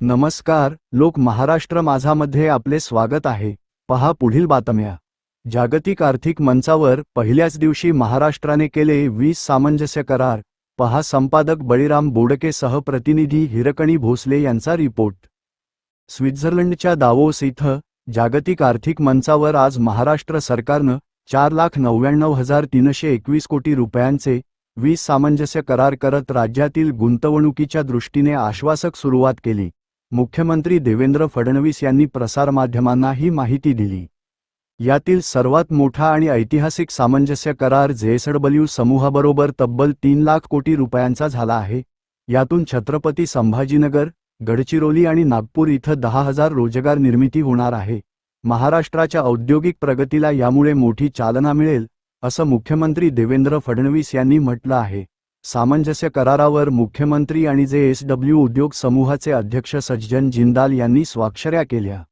नमस्कार लोक महाराष्ट्र माझामध्ये आपले स्वागत आहे. पहा पुढील बातम्या. जागतिक आर्थिक मंचावर पहिल्याच दिवशी महाराष्ट्राने केले वीस सामंजस्य करार. पहा संपादक बळीराम बोडके प्रतिनिधी हिरकणी भोसले यांचा रिपोर्ट. स्वित्झर्लंडच्या दावोस इथं जागतिक आर्थिक मंचावर आज महाराष्ट्र सरकारनं चार लाख नव्याण्णव हजार तीनशे एकवीस कोटी रुपयांचे वीस सामंजस्य करार करत राज्यातील गुंतवणुकीच्या दृष्टीने आश्वासक सुरुवात केली. मुख्यमंत्री देवेंद्र फडणवीस यांनी प्रसारमाध्यमांना ही माहिती दिली. यातील सर्वात मोठा आणि ऐतिहासिक सामंजस्य करार जेएसडब्ल्यू समूहाबरोबर तब्बल तीन लाख कोटी रुपयांचा झाला आहे. यातून छत्रपती संभाजीनगर गडचिरोली आणि नागपूर इथं दहा हजार रोजगार निर्मिती होणार आहे. महाराष्ट्राच्या औद्योगिक प्रगतीला यामुळे मोठी चालना मिळेल असं मुख्यमंत्री देवेंद्र फडणवीस यांनी म्हटलं आहे. सामंजस्य करारावर मुख्यमंत्री आणि जे एस डब्ल्यू उद्योग समूहाचे अध्यक्ष सज्जन जिंदाल यांनी स्वाक्षऱ्या केल्या.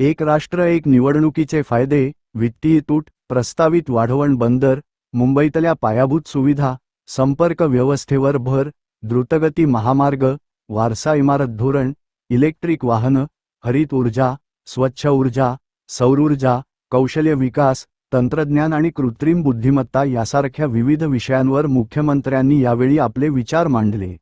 एक राष्ट्र एक निवडणुकीचे फायदे वित्तीय तूट प्रस्तावित वाढवण बंदर मुंबईतल्या पायाभूत सुविधा संपर्क व्यवस्थेवर भर द्रुतगती महामार्ग वारसा इमारत धोरण इलेक्ट्रिक वाहनं हरित ऊर्जा स्वच्छ ऊर्जा सौरऊर्जा कौशल्य विकास तंत्रज्ञान आणि कृत्रिम बुद्धिमत्ता यासारख्या विविध विषयांवर मुख्यमंत्र्यांनी यावेळी आपले विचार मांडले.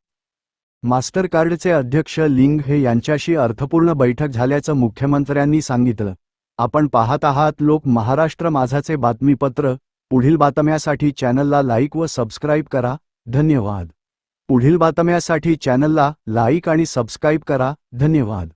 मास्टरकार्डचे अध्यक्ष लिंग हे यांच्याशी अर्थपूर्ण बैठक झाल्याचं मुख्यमंत्र्यांनी सांगितलं. आपण पाहत आहात लोक महाराष्ट्र माझाचे बातमीपत्र पुढील बातम्यासाठी चॅनलला लाईक व सबस्क्राईब करा धन्यवाद. पुढील बातम्यासाठी चॅनलला लाईक आणि सबस्क्राईब करा धन्यवाद.